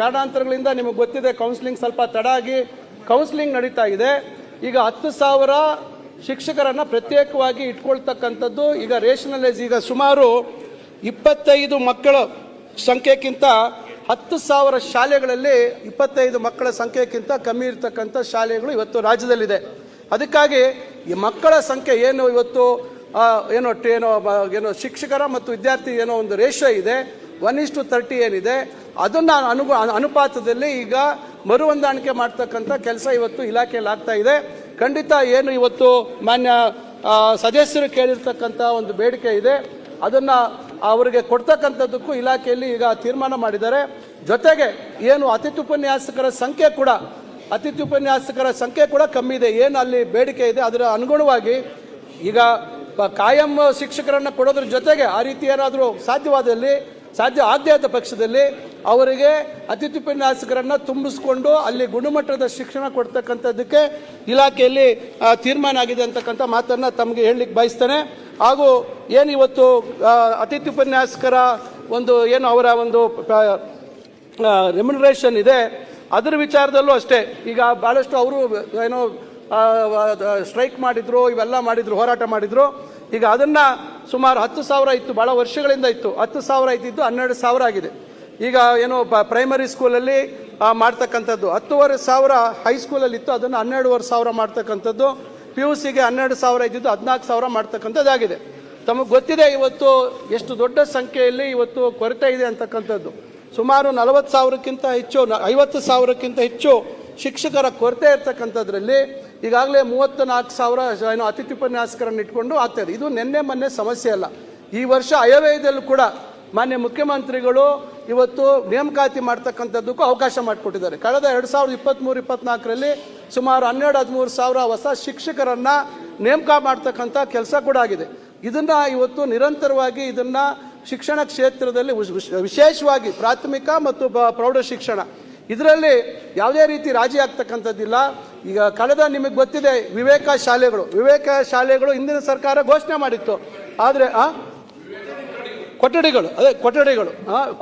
ಕಾರಣಾಂತರಗಳಿಂದ ನಿಮಗೆ ಗೊತ್ತಿದೆ ಕೌನ್ಸಿಲಿಂಗ್ ಸ್ವಲ್ಪ ತಡ ಆಗಿ ಕೌನ್ಸಿಲಿಂಗ್ ನಡೀತಾ ಇದೆ. ಈಗ ಹತ್ತು ಸಾವಿರ ಶಿಕ್ಷಕರನ್ನು ಪ್ರತ್ಯೇಕವಾಗಿ ಇಟ್ಕೊಳ್ತಕ್ಕಂಥದ್ದು ಈಗ ರೇಷನಲೈಸ್ ಈಗ ಸುಮಾರು ಇಪ್ಪತ್ತೈದು ಮಕ್ಕಳ ಸಂಖ್ಯೆಗಿಂತ ಹತ್ತು ಸಾವಿರ ಶಾಲೆಗಳಲ್ಲಿ ಇಪ್ಪತ್ತೈದು ಮಕ್ಕಳ ಸಂಖ್ಯೆಗಿಂತ ಕಮ್ಮಿ ಇರತಕ್ಕಂಥ ಶಾಲೆಗಳು ಇವತ್ತು ರಾಜ್ಯದಲ್ಲಿದೆ. ಅದಕ್ಕಾಗಿ ಈ ಮಕ್ಕಳ ಸಂಖ್ಯೆ ಏನು ಇವತ್ತು ಏನೋ ಏನೋ ಏನೋ ಶಿಕ್ಷಕರ ಮತ್ತು ವಿದ್ಯಾರ್ಥಿ ಏನೋ ಒಂದು ರೇಷೋ ಇದೆ. ಒನ್ ಇಸ್ ಟು ತರ್ಟಿ ಏನಿದೆ. ಅದನ್ನ ಅನುಗು ಅನುಪಾತದಲ್ಲಿ ಈಗ ಮರು ಹೊಂದಾಣಿಕೆ ಮಾಡ್ತಕ್ಕಂಥ ಕೆಲಸ ಇವತ್ತು ಇಲಾಖೆಯಲ್ಲಿ ಆಗ್ತಾ ಇದೆ. ಖಂಡಿತ ಏನು ಇವತ್ತು ಮಾನ್ಯ ಸದಸ್ಯರು ಕೇಳಿರ್ತಕ್ಕಂಥ ಒಂದು ಬೇಡಿಕೆ ಇದೆ. ಅದನ್ನ ಅವರಿಗೆ ಕೊಡ್ತಕ್ಕಂಥದ್ದಕ್ಕೂ ಇಲಾಖೆಯಲ್ಲಿ ಈಗ ತೀರ್ಮಾನ ಮಾಡಿದ್ದಾರೆ. ಜೊತೆಗೆ ಏನು ಅತಿಥಿ ಉಪನ್ಯಾಸಕರ ಸಂಖ್ಯೆ ಕೂಡ ಅತಿಥಿ ಉಪನ್ಯಾಸಕರ ಸಂಖ್ಯೆ ಕೂಡ ಕಮ್ಮಿ ಇದೆ. ಏನು ಅಲ್ಲಿ ಬೇಡಿಕೆ ಇದೆ ಅದರ ಅನುಗುಣವಾಗಿ ಈಗ ಕಾಯಂ ಶಿಕ್ಷಕರನ್ನು ಕೊಡೋದ್ರ ಜೊತೆಗೆ ಆ ರೀತಿ ಏನಾದರೂ ಸಾಧ್ಯವಾದಲ್ಲಿ, ಸಾಧ್ಯ ಆಗದೇ ಆದ ಪಕ್ಷದಲ್ಲಿ ಅವರಿಗೆ ಅತಿಥಿ ಉಪನ್ಯಾಸಕರನ್ನು ತುಂಬಿಸ್ಕೊಂಡು ಅಲ್ಲಿ ಗುಣಮಟ್ಟದ ಶಿಕ್ಷಣ ಕೊಡ್ತಕ್ಕಂಥದ್ದಕ್ಕೆ ಇಲಾಖೆಯಲ್ಲಿ ತೀರ್ಮಾನ ಆಗಿದೆ ಅಂತಕ್ಕಂಥ ಮಾತನ್ನ ತಮಗೆ ಹೇಳಲಿಕ್ಕೆ ಬಯಸ್ತೇನೆ. ಹಾಗೂ ಏನು ಇವತ್ತು ಅತಿಥಿ ಉಪನ್ಯಾಸಕರ ಒಂದು ಏನು ಅವರ ಒಂದು ರೆಮ್ಯುನರೇಷನ್ ಇದೆ, ಅದರ ವಿಚಾರದಲ್ಲೂ ಅಷ್ಟೇ. ಈಗ ಭಾಳಷ್ಟು ಅವರು ಏನೋ ಸ್ಟ್ರೈಕ್ ಮಾಡಿದ್ರು, ಇವೆಲ್ಲ ಮಾಡಿದ್ರು, ಹೋರಾಟ ಮಾಡಿದ್ರು. ಈಗ ಅದನ್ನ ಸುಮಾರು ಹತ್ತು ಸಾವಿರ ಇತ್ತು ಭಾಳ ವರ್ಷಗಳಿಂದ ಇತ್ತು. ಹತ್ತು ಸಾವಿರ ಇದ್ದಿದ್ದು ಹನ್ನೆರಡು ಸಾವಿರ ಆಗಿದೆ. ಈಗ ಏನು ಪ್ರೈಮರಿ ಸ್ಕೂಲಲ್ಲಿ ಮಾಡ್ತಕ್ಕಂಥದ್ದು. ಹತ್ತುವರೆ ಸಾವಿರ ಹೈಸ್ಕೂಲಲ್ಲಿ ಇತ್ತು. ಅದನ್ನು ಹನ್ನೆರಡುವರೆ ಸಾವಿರ ಮಾಡ್ತಕ್ಕಂಥದ್ದು. ಪಿ ಯು ಸಿಗೆ ಹನ್ನೆರಡು ಸಾವಿರ ಇದ್ದಿದ್ದು, ಹದಿನಾಲ್ಕು ಸಾವಿರ ಮಾಡ್ತಕ್ಕಂಥದ್ದಾಗಿದೆ. ತಮಗೆ ಗೊತ್ತಿದೆ ಇವತ್ತು ಎಷ್ಟು ದೊಡ್ಡ ಸಂಖ್ಯೆಯಲ್ಲಿ ಇವತ್ತು ಕೊರತೆ ಇದೆ ಅಂತಕ್ಕಂಥದ್ದು. ಸುಮಾರು ನಲವತ್ತು ಸಾವಿರಕ್ಕಿಂತ ಹೆಚ್ಚು ಐವತ್ತು ಸಾವಿರಕ್ಕಿಂತ ಹೆಚ್ಚು ಶಿಕ್ಷಕರ ಕೊರತೆ ಇರ್ತಕ್ಕಂಥದ್ರಲ್ಲಿ ಈಗಾಗಲೇ ಮೂವತ್ತು ನಾಲ್ಕು ಸಾವಿರ ಏನು ಅತಿಥಿ ಉಪನ್ಯಾಸಕರನ್ನು ಇಟ್ಕೊಂಡು ಆಗ್ತಾಯಿದೆ ಇದು ನಿನ್ನೆ ಮೊನ್ನೆ ಸಮಸ್ಯೆ ಅಲ್ಲ. ಈ ವರ್ಷ ಅಯವ್ಯಯದಲ್ಲೂ ಕೂಡ ಮಾನ್ಯ ಮುಖ್ಯಮಂತ್ರಿಗಳು ಇವತ್ತು ನೇಮಕಾತಿ ಮಾಡ್ತಕ್ಕಂಥದ್ದಕ್ಕೂ ಅವಕಾಶ ಮಾಡಿಕೊಟ್ಟಿದ್ದಾರೆ. ಕಳೆದ ಎರಡು ಸಾವಿರದ ಇಪ್ಪತ್ತ್ಮೂರು ಇಪ್ಪತ್ನಾಲ್ಕರಲ್ಲಿ ಸುಮಾರು ಹನ್ನೆರಡು, ಹದಿಮೂರು ಸಾವಿರ ಹೊಸ ಶಿಕ್ಷಕರನ್ನು ನೇಮಕ ಮಾಡ್ತಕ್ಕಂಥ ಕೆಲಸ ಕೂಡ ಆಗಿದೆ. ಇದನ್ನು ಇವತ್ತು ನಿರಂತರವಾಗಿ ಇದನ್ನು ಶಿಕ್ಷಣ ಕ್ಷೇತ್ರದಲ್ಲಿ ವಿಶ್- ವಿಶ್- ವಿಶೇಷವಾಗಿ ಪ್ರಾಥಮಿಕ ಮತ್ತು ಪ್ರೌಢ ಶಿಕ್ಷಣ ಇದರಲ್ಲಿ ಯಾವುದೇ ರೀತಿ ರಾಜಿ ಆಗ್ತಕ್ಕಂಥದ್ದಿಲ್ಲ. ಈಗ ಕಳೆದ ನಿಮಗೆ ಗೊತ್ತಿದೆ ವಿವೇಕ ಶಾಲೆಗಳು ವಿವೇಕ ಶಾಲೆಗಳು ಹಿಂದಿನ ಸರ್ಕಾರ ಘೋಷಣೆ ಮಾಡಿತ್ತು. ಆದರೆ ಕೊಠಡಿಗಳು ಅದೇ ಕೊಠಡಿಗಳು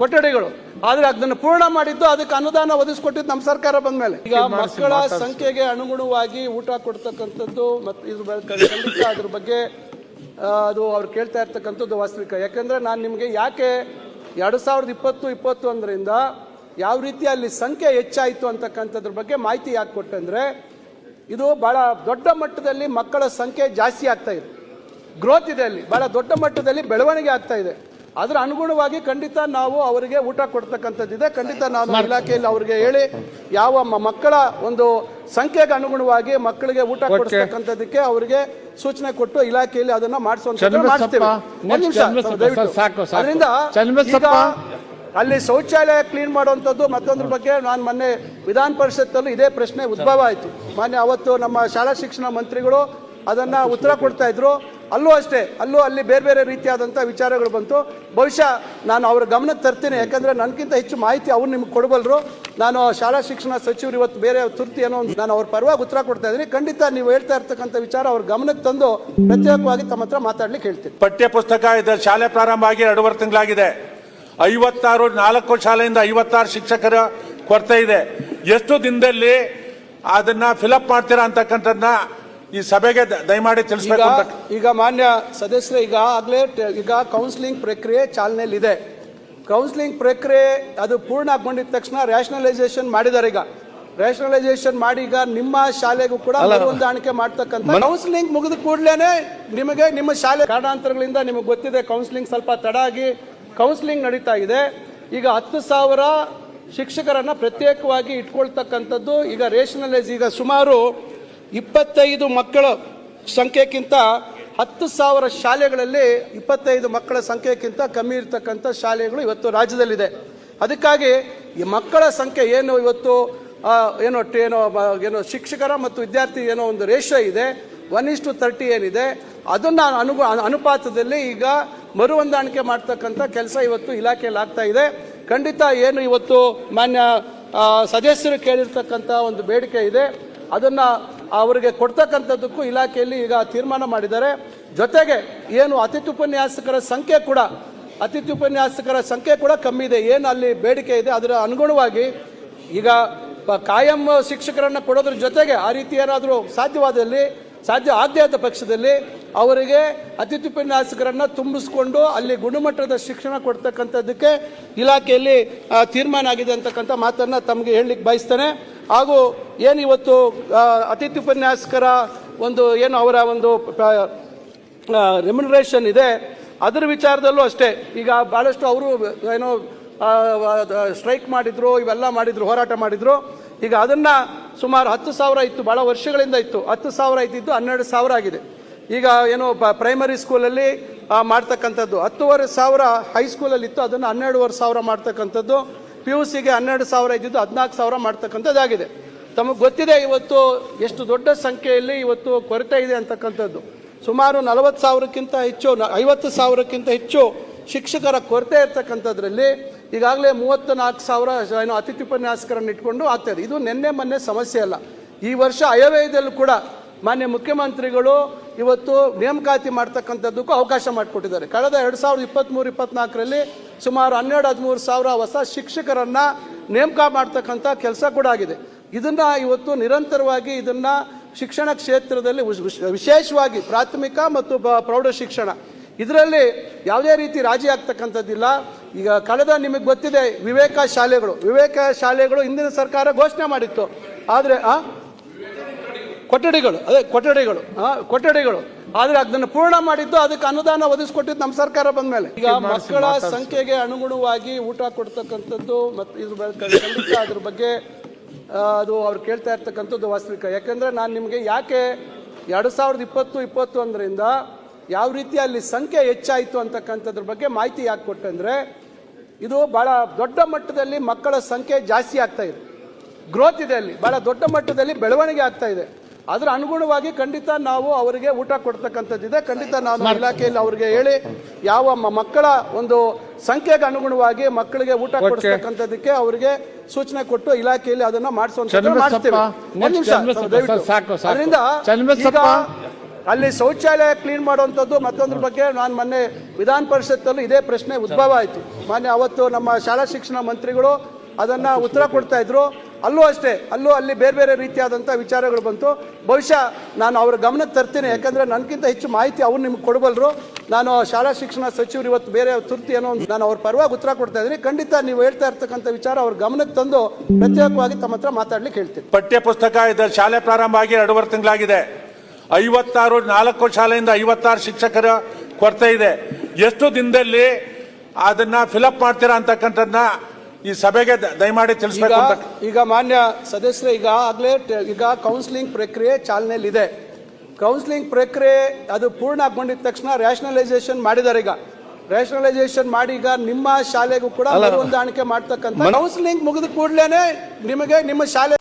ಕೊಠಡಿಗಳು. ಆದರೆ ಅದನ್ನು ಪೂರ್ಣ ಮಾಡಿದ್ದು ಅದಕ್ಕೆ ಅನುದಾನ ಒದಗಿಸ್ಕೊಟ್ಟಿದ್ದು ನಮ್ಮ ಸರ್ಕಾರ ಬಂದ ಮೇಲೆ ಈಗ ಮಕ್ಕಳ ಸಂಖ್ಯೆಗೆ ಅನುಗುಣವಾಗಿ ಊಟ ಕೊಡ್ತಕ್ಕಂಥದ್ದು ಮತ್ತು ಇದ್ರ ಬಗ್ಗೆ ಖಂಡಿತ ಅದ್ರ ಬಗ್ಗೆ ಅದು ಅವ್ರು ಕೇಳ್ತಾ ಇರ್ತಕ್ಕಂಥದ್ದು ವಾಸ್ತವಿಕ. ಯಾಕಂದ್ರೆ ನಾನು ನಿಮಗೆ ಯಾಕೆ ಎರಡು ಸಾವಿರದ ಇಪ್ಪತ್ತು ಇಪ್ಪತ್ತೊಂದರಿಂದ ಯಾವ ರೀತಿ ಅಲ್ಲಿ ಸಂಖ್ಯೆ ಹೆಚ್ಚಾಯಿತು ಅಂತಕ್ಕಂಥದ್ರ ಬಗ್ಗೆ ಮಾಹಿತಿ ಯಾಕೆ ಕೊಟ್ಟಂದ್ರೆ ಇದು ಬಹಳ ದೊಡ್ಡ ಮಟ್ಟದಲ್ಲಿ ಮಕ್ಕಳ ಸಂಖ್ಯೆ ಜಾಸ್ತಿ ಆಗ್ತಾ ಇದೆ. ಗ್ರೋತ್ ಇದೆ ಅಲ್ಲಿ. ಬಹಳ ದೊಡ್ಡ ಮಟ್ಟದಲ್ಲಿ ಬೆಳವಣಿಗೆ ಆಗ್ತಾ ಇದೆ. ಅದರ ಅನುಗುಣವಾಗಿ ಖಂಡಿತ ನಾವು ಅವರಿಗೆ ಊಟ ಕೊಡ್ತಕ್ಕಂಥದ್ದಿದೆ ಖಂಡಿತ ನಾನು ಇಲಾಖೆಯಲ್ಲಿ ಅವರಿಗೆ ಹೇಳಿ ಯಾವ ಮಕ್ಕಳ ಒಂದು ಸಂಖ್ಯೆಗೆ ಅನುಗುಣವಾಗಿ ಮಕ್ಕಳಿಗೆ ಊಟ ಕೊಡಿಸ್ತಕ್ಕಂಥದ್ದಕ್ಕೆ ಅವರಿಗೆ ಸೂಚನೆ ಕೊಟ್ಟು ಇಲಾಖೆಯಲ್ಲಿ ಅದನ್ನ. ಅದರಿಂದ ಅಲ್ಲಿ ಶೌಚಾಲಯ ಕ್ಲೀನ್ ಮಾಡುವಂಥದ್ದು ಮತ್ತೊಂದ್ರ ಬಗ್ಗೆ ನಾನು ಮೊನ್ನೆ ವಿಧಾನ ಪರಿಷತ್ತಲ್ಲೂ ಇದೇ ಪ್ರಶ್ನೆ ಉದ್ಭವ ಆಯಿತು. ಮಾನ್ಯ ಅವತ್ತು ನಮ್ಮ ಶಾಲಾ ಶಿಕ್ಷಣ ಮಂತ್ರಿಗಳು ಅದನ್ನ ಉತ್ತರ ಕೊಡ್ತಾ ಇದ್ರು. ಅಲ್ಲೂ ಅಷ್ಟೇ, ಅಲ್ಲೂ ಅಲ್ಲಿ ಬೇರೆ ಬೇರೆ ರೀತಿಯಾದಂಥ ವಿಚಾರಗಳು ಬಂತು. ಬಹುಶಃ ನಾನು ಅವ್ರ ಗಮನಕ್ಕೆ ತರ್ತೀನಿ, ಯಾಕಂದರೆ ನನಗಿಂತ ಹೆಚ್ಚು ಮಾಹಿತಿ ಅವ್ರು ನಿಮ್ಗೆ ಕೊಡಬಲ್ಲರು ನಾನು ಶಾಲಾ ಶಿಕ್ಷಣ ಸಚಿವರು ಇವತ್ತು ಬೇರೆ ತುರ್ತಿ ಏನೋ ನಾನು ಅವ್ರ ಪರವಾಗಿ ಉತ್ತರ ಕೊಡ್ತಾ ಇದ್ದೀನಿ. ಖಂಡಿತ ನೀವು ಹೇಳ್ತಾ ಇರ್ತಕ್ಕಂಥ ವಿಚಾರ ಅವ್ರ ಗಮನಕ್ಕೆ ತಂದು ಪ್ರತ್ಯೇಕವಾಗಿ ತಮ್ಮ ಹತ್ರ ಮಾತಾಡ್ಲಿಕ್ಕೆ ಹೇಳ್ತೀನಿ. ಪಠ್ಯ ಪುಸ್ತಕ ಇದೆ ಶಾಲೆ ಪ್ರಾರಂಭ ಆಗಿ ಎರಡೂವರೆ ತಿಂಗಳಾಗಿದೆ. ಐವತ್ತಾರು, ನಾಲ್ಕು ಶಾಲೆಯಿಂದ ಐವತ್ತಾರು ಶಿಕ್ಷಕರ ಕೊರತೆ ಇದೆ. ಎಷ್ಟು ದಿನದಲ್ಲಿ ಅದನ್ನ ಫಿಲಪ್ ಮಾಡ್ತೀರಾ ಅಂತಕ್ಕಂಥದ್ದನ್ನ ಈ ಸಭೆಗೆ ದಯಮಾಡಿ ತಿಳಿಸಬೇಕು ಈಗ ಮಾನ್ಯ ಸದಸ್ಯರು ಈಗ ಆಗಲೇ ಈಗ ಕೌನ್ಸಿಲಿಂಗ್ ಪ್ರಕ್ರಿಯೆ ಚಾಲನೆಯಲ್ಲಿದೆ. ಕೌನ್ಸಿಲಿಂಗ್ ಪ್ರಕ್ರಿಯೆ ಅದು ಪೂರ್ಣ ಆಗಿಕೊಂಡಿದ ತಕ್ಷಣ ರ್ಯಾಷನಲೈಸೇಷನ್ ಮಾಡಿದ್ದಾರೆ ಈಗ. ರ್ಯಾಷನಲೈಸೇಷನ್ ಮಾಡಿ ಈಗ ನಿಮ್ಮ ಶಾಲೆಗೂ ಕೂಡ ಹೊಂದಾಣಿಕೆ ಮಾಡ್ತಕ್ಕಂಥ ಕೌನ್ಸಿಲಿಂಗ್ ಮುಗಿದ ಕೂಡಲೇ ನಿಮಗೆ ನಿಮ್ಮ ಶಾಲೆ ಕಾರಣಾಂತರಗಳಿಂದ ನಿಮಗೆ ಗೊತ್ತಿದೆ ಕೌನ್ಸಿಲಿಂಗ್ ಸ್ವಲ್ಪ ತಡ ಆಗಿ ಕೌನ್ಸಿಲಿಂಗ್ ನಡೀತಾ ಇದೆ. ಈಗ ಹತ್ತು ಸಾವಿರ ಶಿಕ್ಷಕರನ್ನ ಪ್ರತ್ಯೇಕವಾಗಿ ಇಟ್ಕೊಳ್ತಕ್ಕಂಥದ್ದು ಈಗ ರೇಷನಲೈಸ್ ಈಗ ಸುಮಾರು ಇಪ್ಪತ್ತೈದು ಮಕ್ಕಳ ಸಂಖ್ಯೆಗಿಂತ ಹತ್ತು ಸಾವಿರ ಶಾಲೆಗಳಲ್ಲಿ ಇಪ್ಪತ್ತೈದು ಮಕ್ಕಳ ಸಂಖ್ಯೆಗಿಂತ ಕಮ್ಮಿ ಇರತಕ್ಕಂಥ ಶಾಲೆಗಳು ಇವತ್ತು ರಾಜ್ಯದಲ್ಲಿದೆ. ಅದಕ್ಕಾಗಿ ಈ ಮಕ್ಕಳ ಸಂಖ್ಯೆ ಏನು ಇವತ್ತು ಏನು ಏನೋ ಏನು ಶಿಕ್ಷಕರ ಮತ್ತು ವಿದ್ಯಾರ್ಥಿ ಏನೋ ಒಂದು ರೇಷೋ ಇದೆ, ಒನ್ ಇಸ್ ಟು ತರ್ಟಿ ಏನಿದೆ, ಅದನ್ನು ಅನುಗು ಅನುಪಾತದಲ್ಲಿ ಈಗ ಮರು ಹೊಂದಾಣಿಕೆ ಮಾಡ್ತಕ್ಕಂಥ ಕೆಲಸ ಇವತ್ತು ಇಲಾಖೆಯಲ್ಲಿ ಆಗ್ತಾ ಇದೆ. ಖಂಡಿತ ಏನು ಇವತ್ತು ಮಾನ್ಯ ಸದಸ್ಯರು ಕೇಳಿರ್ತಕ್ಕಂಥ ಒಂದು ಬೇಡಿಕೆ ಇದೆ. ಅದನ್ನ ಅವರಿಗೆ ಕೊಡ್ತಕ್ಕಂಥದ್ದಕ್ಕೂ ಇಲಾಖೆಯಲ್ಲಿ ಈಗ ತೀರ್ಮಾನ ಮಾಡಿದ್ದಾರೆ. ಜೊತೆಗೆ ಏನು ಅತಿಥಿ ಉಪನ್ಯಾಸಕರ ಸಂಖ್ಯೆ ಕೂಡ ಅತಿಥಿ ಉಪನ್ಯಾಸಕರ ಸಂಖ್ಯೆ ಕೂಡ ಕಮ್ಮಿ ಇದೆ. ಏನು ಅಲ್ಲಿ ಬೇಡಿಕೆ ಇದೆ ಅದರ ಅನುಗುಣವಾಗಿ ಈಗ ಕಾಯಂ ಶಿಕ್ಷಕರನ್ನು ಕೊಡೋದ್ರ ಜೊತೆಗೆ ಆ ರೀತಿ ಏನಾದರೂ ಸಾಧ್ಯವಾದಲ್ಲಿ, ಸಾಧ್ಯ ಆಗದೇ ಆದ ಪಕ್ಷದಲ್ಲಿ ಅವರಿಗೆ ಅತಿಥಿ ಉಪನ್ಯಾಸಕರನ್ನು ತುಂಬಿಸ್ಕೊಂಡು ಅಲ್ಲಿ ಗುಣಮಟ್ಟದ ಶಿಕ್ಷಣ ಕೊಡ್ತಕ್ಕಂಥದ್ದಕ್ಕೆ ಇಲಾಖೆಯಲ್ಲಿ ತೀರ್ಮಾನ ಆಗಿದೆ ಅಂತಕ್ಕಂಥ ಮಾತನ್ನು ತಮಗೆ ಹೇಳಲಿಕ್ಕೆ ಬಯಸ್ತೇನೆ. ಹಾಗೂ ಏನು ಇವತ್ತು ಅತಿಥಿ ಉಪನ್ಯಾಸಕರ ಒಂದು ಏನು ಅವರ ಒಂದು ರೆಮ್ಯುನರೇಷನ್ ಇದೆ, ಅದರ ವಿಚಾರದಲ್ಲೂ ಅಷ್ಟೇ. ಈಗ ಭಾಳಷ್ಟು ಅವರು ಏನೋ ಸ್ಟ್ರೈಕ್ ಮಾಡಿದ್ರು, ಇವೆಲ್ಲ ಮಾಡಿದ್ರು, ಹೋರಾಟ ಮಾಡಿದ್ರು. ಈಗ ಅದನ್ನು ಸುಮಾರು ಹತ್ತು ಸಾವಿರ ಇತ್ತು ಭಾಳ ವರ್ಷಗಳಿಂದ ಇತ್ತು. ಹತ್ತು ಸಾವಿರ ಇದ್ದಿದ್ದು ಹನ್ನೆರಡು ಸಾವಿರ ಆಗಿದೆ. ಈಗ ಏನು ಪ್ರೈಮರಿ ಸ್ಕೂಲಲ್ಲಿ ಮಾಡ್ತಕ್ಕಂಥದ್ದು. ಹತ್ತುವರೆ ಸಾವಿರ ಹೈಸ್ಕೂಲಲ್ಲಿ ಇತ್ತು, ಅದನ್ನು ಹನ್ನೆರಡುವರೆ ಸಾವಿರ ಮಾಡ್ತಕ್ಕಂಥದ್ದು. ಪಿ ಯು ಸಿಗೆ ಹನ್ನೆರಡು ಸಾವಿರ ಇದ್ದಿದ್ದು ಹದಿನಾಲ್ಕು ಸಾವಿರ ಮಾಡ್ತಕ್ಕಂಥದ್ದಾಗಿದೆ. ತಮಗೆ ಗೊತ್ತಿದೆ ಇವತ್ತು ಎಷ್ಟು ದೊಡ್ಡ ಸಂಖ್ಯೆಯಲ್ಲಿ ಇವತ್ತು ಕೊರತೆ ಇದೆ ಅಂತಕ್ಕಂಥದ್ದು. ಸುಮಾರು ನಲವತ್ತು ಸಾವಿರಕ್ಕಿಂತ ಹೆಚ್ಚು, ಐವತ್ತು ಸಾವಿರಕ್ಕಿಂತ ಹೆಚ್ಚು ಶಿಕ್ಷಕರ ಕೊರತೆ ಇರ್ತಕ್ಕಂಥದ್ರಲ್ಲಿ ಈಗಾಗಲೇ ಮೂವತ್ತು ನಾಲ್ಕು ಸಾವಿರ ಏನು ಅತಿಥಿ ಉಪನ್ಯಾಸಕರನ್ನು ಇಟ್ಕೊಂಡು ಆಗ್ತಾಯಿದೆ ಇದು. ನಿನ್ನೆ ಮೊನ್ನೆ ಸಮಸ್ಯೆ ಅಲ್ಲ. ಈ ವರ್ಷ ಅಯವ್ಯಯದಲ್ಲೂ ಕೂಡ ಮಾನ್ಯ ಮುಖ್ಯಮಂತ್ರಿಗಳು ಇವತ್ತು ನೇಮಕಾತಿ ಮಾಡ್ತಕ್ಕಂಥದ್ದಕ್ಕೂ ಅವಕಾಶ ಮಾಡಿಕೊಟ್ಟಿದ್ದಾರೆ. ಕಳೆದ ಎರಡು ಸಾವಿರದ ಇಪ್ಪತ್ತ್ಮೂರು ಇಪ್ಪತ್ನಾಲ್ಕರಲ್ಲಿ ಸುಮಾರು ಹನ್ನೆರಡು, ಹದಿಮೂರು ಸಾವಿರ ಹೊಸ ಶಿಕ್ಷಕರನ್ನು ನೇಮಕ ಮಾಡ್ತಕ್ಕಂಥ ಕೆಲಸ ಕೂಡ ಆಗಿದೆ. ಇದನ್ನು ಇವತ್ತು ನಿರಂತರವಾಗಿ ಇದನ್ನು ಶಿಕ್ಷಣ ಕ್ಷೇತ್ರದಲ್ಲಿ ವಿಶ್- ವಿಶ್- ವಿಶೇಷವಾಗಿ ಪ್ರಾಥಮಿಕ ಮತ್ತು ಪ್ರೌಢ ಶಿಕ್ಷಣ. ಇದರಲ್ಲಿ ಯಾವುದೇ ರೀತಿ ರಾಜಿ ಆಗ್ತಕ್ಕಂಥದ್ದಿಲ್ಲ. ಈಗ ಕಳೆದ ನಿಮಗೆ ಗೊತ್ತಿದೆ ವಿವೇಕ ಶಾಲೆಗಳು. ವಿವೇಕ ಶಾಲೆಗಳು ಹಿಂದಿನ ಸರ್ಕಾರ ಘೋಷಣೆ ಮಾಡಿತ್ತು. ಆದರೆ ಕೊಠಡಿಗಳು ಅದೇ ಕೊಠಡಿಗಳು ಕೊಠಡಿಗಳು. ಆದ್ರೆ ಅದನ್ನು ಪೂರ್ಣ ಮಾಡಿದ್ದು ಅದಕ್ಕೆ ಅನುದಾನ ಒದಗಿಸ್ಕೊಟ್ಟಿದ್ದು ನಮ್ಮ ಸರ್ಕಾರ ಬಂದ ಮೇಲೆ ಈಗ ಮಕ್ಕಳ ಸಂಖ್ಯೆಗೆ ಅನುಗುಣವಾಗಿ ಊಟ ಕೊಡ್ತಕ್ಕಂಥದ್ದು ಮತ್ತು ಇದ್ರ ಬಗ್ಗೆ ಖಂಡಿತ ಅದ್ರ ಬಗ್ಗೆ ಅದು ಅವ್ರು ಕೇಳ್ತಾ ಇರ್ತಕ್ಕಂಥದ್ದು ವಾಸ್ತವಿಕ. ಯಾಕಂದ್ರೆ ನಾನು ನಿಮಗೆ ಯಾಕೆ ಎರಡು ಸಾವಿರದ ಇಪ್ಪತ್ತು ಇಪ್ಪತ್ತೊಂದರಿಂದ ಯಾವ ರೀತಿ ಅಲ್ಲಿ ಸಂಖ್ಯೆ ಹೆಚ್ಚಾಯಿತು ಅಂತಕ್ಕಂಥದ್ರ ಬಗ್ಗೆ ಮಾಹಿತಿ ಯಾಕೆ ಕೊಟ್ಟಂದ್ರೆ ಇದು ಬಹಳ ದೊಡ್ಡ ಮಟ್ಟದಲ್ಲಿ ಮಕ್ಕಳ ಸಂಖ್ಯೆ ಜಾಸ್ತಿ ಆಗ್ತಾ ಇದೆ. ಗ್ರೋತ್ ಇದೆ ಅಲ್ಲಿ. ಬಹಳ ದೊಡ್ಡ ಮಟ್ಟದಲ್ಲಿ ಬೆಳವಣಿಗೆ ಆಗ್ತಾ ಇದೆ. ಅದರ ಅನುಗುಣವಾಗಿ ಖಂಡಿತ ನಾವು ಅವರಿಗೆ ಊಟ ಕೊಡ್ತಕ್ಕಂಥದ್ದಿದೆ. ಖಂಡಿತ ನಾನು ಇಲಾಖೆಯಲ್ಲಿ ಅವರಿಗೆ ಹೇಳಿ ಯಾವ ಮಕ್ಕಳ ಒಂದು ಸಂಖ್ಯೆಗೆ ಅನುಗುಣವಾಗಿ ಮಕ್ಕಳಿಗೆ ಊಟ ಕೊಡಿಸ್ತಕ್ಕಂಥದ್ದಕ್ಕೆ ಅವರಿಗೆ ಸೂಚನೆ ಕೊಟ್ಟು ಇಲಾಖೆಯಲ್ಲಿ ಅದನ್ನ. ಅದರಿಂದ ಅಲ್ಲಿ ಶೌಚಾಲಯ ಕ್ಲೀನ್ ಮಾಡುವಂಥದ್ದು ಮತ್ತೊಂದ್ರ ಬಗ್ಗೆ ನಾನು ಮೊನ್ನೆ ವಿಧಾನ ಪರಿಷತ್ತಲ್ಲೂ ಇದೇ ಪ್ರಶ್ನೆ ಉದ್ಭವ ಆಯಿತು. ಮೊನ್ನೆ ಅವತ್ತು ನಮ್ಮ ಶಾಲಾ ಶಿಕ್ಷಣ ಮಂತ್ರಿಗಳು ಅದನ್ನ ಉತ್ತರ ಕೊಡ್ತಾ ಇದ್ರು. ಅಲ್ಲೂ ಅಷ್ಟೇ, ಅಲ್ಲೂ ಅಲ್ಲಿ ಬೇರೆ ಬೇರೆ ರೀತಿಯಾದಂಥ ವಿಚಾರಗಳು ಬಂತು. ಬಹುಶಃ ನಾನು ಅವ್ರ ಗಮನಕ್ಕೆ ತರ್ತೀನಿ, ಯಾಕಂದರೆ ನನಗಿಂತ ಹೆಚ್ಚು ಮಾಹಿತಿ ಅವ್ರು ನಿಮ್ಗೆ ಕೊಡಬಲ್ಲರು ನಾನು ಶಾಲಾ ಶಿಕ್ಷಣ ಸಚಿವರು ಇವತ್ತು ಬೇರೆ ತುರ್ತಿ ಏನೋ ನಾನು ಅವ್ರ ಪರವಾಗಿ ಉತ್ತರ ಕೊಡ್ತಾ ಇದ್ದೀನಿ. ಖಂಡಿತ ನೀವು ಹೇಳ್ತಾ ಇರ್ತಕ್ಕಂಥ ವಿಚಾರ ಅವ್ರ ಗಮನಕ್ಕೆ ತಂದು ಪ್ರತ್ಯೇಕವಾಗಿ ತಮ್ಮ ಹತ್ರ ಮಾತಾಡ್ಲಿಕ್ಕೆ ಹೇಳ್ತೀನಿ. ಪಠ್ಯ ಪುಸ್ತಕ ಇದೆ ಶಾಲೆ ಪ್ರಾರಂಭ ಆಗಿ ಎರಡೂವರೆ ತಿಂಗಳಾಗಿದೆ. ಐವತ್ತಾರು, ನಾಲ್ಕು ಶಾಲೆಯಿಂದ ಐವತ್ತಾರು ಶಿಕ್ಷಕರ ಕೊರತೆ ಇದೆ. ಎಷ್ಟು ದಿನದಲ್ಲಿ ಅದನ್ನ ಫಿಲಪ್ ಮಾಡ್ತೀರಾ ಅಂತಕ್ಕಂಥದ್ದನ್ನ ಈ ಸಭೆಗೆ ದಯಮಾಡಿ ತಿಳಿಸಬೇಕು ಈಗ ಮಾನ್ಯ ಸದಸ್ಯರು ಈಗ ಆಗ್ಲೇ ಈಗ ಕೌನ್ಸಿಲಿಂಗ್ ಪ್ರಕ್ರಿಯೆ ಚಾಲನೆಯಲ್ಲಿದೆ. ಕೌನ್ಸಿಲಿಂಗ್ ಪ್ರಕ್ರಿಯೆ ಅದು ಪೂರ್ಣ ಆಗ್ಕೊಂಡಿದ ತಕ್ಷಣ ರ್ಯಾಷನಲೈಸೇಷನ್ ಮಾಡಿದ್ದಾರೆ ಈಗ. ರ್ಯಾಷನಲೈಸೇಷನ್ ಮಾಡಿ ಈಗ ನಿಮ್ಮ ಶಾಲೆಗೂ ಕೂಡ ಹೊಂದಾಣಿಕೆ ಮಾಡ್ತಕ್ಕಂಥ ಕೌನ್ಸಿಲಿಂಗ್ ಮುಗಿದ ಕೂಡಲೇ ನಿಮಗೆ ನಿಮ್ಮ ಶಾಲೆ